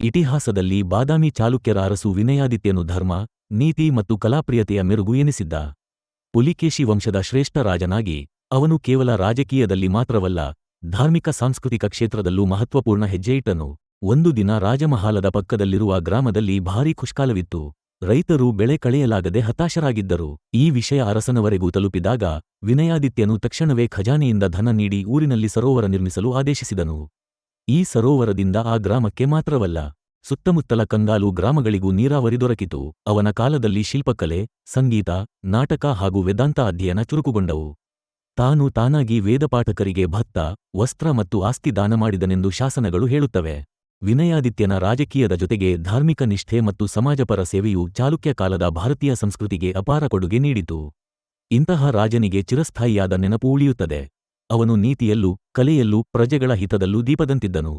ಇತಿಹಾಸದಲ್ಲಿ ಬಾದಾಮಿ ಚಾಲುಕ್ಯರ ಅರಸು ವಿನಯಾದಿತ್ಯನು ಧರ್ಮ, ನೀತಿ ಮತ್ತು ಕಲಾಪ್ರಿಯತೆಯ ಮೆರುಗು ಎನಿಸಿದ್ದ. ಪುಲಿಕೇಶಿ ವಂಶದ ಶ್ರೇಷ್ಠ ರಾಜನಾಗಿ, ಅವನು ಕೇವಲ ರಾಜಕೀಯದಲ್ಲಿ ಮಾತ್ರವಲ್ಲ, ಧಾರ್ಮಿಕ ಸಾಂಸ್ಕೃತಿಕ ಕ್ಷೇತ್ರದಲ್ಲೂ ಮಹತ್ವಪೂರ್ಣ ಹೆಜ್ಜೆಯಿಟ್ಟನು. ಒಂದು ದಿನ ರಾಜಮಹಾಲದ ಪಕ್ಕದಲ್ಲಿರುವ ಗ್ರಾಮದಲ್ಲಿ ಭಾರೀ ಖುಷ್ಕಾಲವಿತ್ತು ರೈತರು ಬೆಳೆ ಕಳೆಯಲಾಗದೆ ಹತಾಶರಾಗಿದ್ದರು. ಈ ವಿಷಯ ಅರಸನವರೆಗೂ ತಲುಪಿದಾಗ, ವಿನಯಾದಿತ್ಯನು ತಕ್ಷಣವೇ ಖಜಾನೆಯಿಂದ ಧನ ನೀಡಿ ಊರಿನಲ್ಲಿ ಸರೋವರ ನಿರ್ಮಿಸಲು ಆದೇಶಿಸಿದನು. ಈ ಸರೋವರದಿಂದ ಆ ಗ್ರಾಮಕ್ಕೆ ಮಾತ್ರವಲ್ಲ, ಸುತ್ತಮುತ್ತಲ ಕಂಗಾಲು ಗ್ರಾಮಗಳಿಗೂ ನೀರಾವರಿ ದೊರಕಿತು. ಅವನ ಕಾಲದಲ್ಲಿ ಶಿಲ್ಪಕಲೆ, ಸಂಗೀತ, ನಾಟಕ ಹಾಗೂ ವೇದಾಂತ ಅಧ್ಯಯನ ಚುರುಕುಗೊಂಡವು. ತಾನು ತಾನಾಗಿ ವೇದಪಾಠಕರಿಗೆ ಭತ್ತ ವಸ್ತ್ರ ಮತ್ತು ಆಸ್ತಿ ದಾನ ಮಾಡಿದನೆಂದು ಶಾಸನಗಳು ಹೇಳುತ್ತವೆ. ವಿನಯಾದಿತ್ಯನ ರಾಜಕೀಯದ ಜೊತೆಗೆ ಧಾರ್ಮಿಕ ನಿಷ್ಠೆ ಮತ್ತು ಸಮಾಜಪರ ಸೇವೆಯು ಚಾಲುಕ್ಯ ಕಾಲದ ಭಾರತೀಯ ಸಂಸ್ಕೃತಿಗೆ ಅಪಾರ ಕೊಡುಗೆ ನೀಡಿತು. ಇಂತಹ ರಾಜನಿಗೆ ಚಿರಸ್ಥಾಯಿಯಾದ ನೆನಪು ಉಳಿಯುತ್ತದೆ. ಅವನು ನೀತಿಯಲ್ಲೂ ಕಲೆಯಲ್ಲೂ ಪ್ರಜೆಗಳ ಹಿತದಲ್ಲೂ ದೀಪದಂತಿದ್ದನು.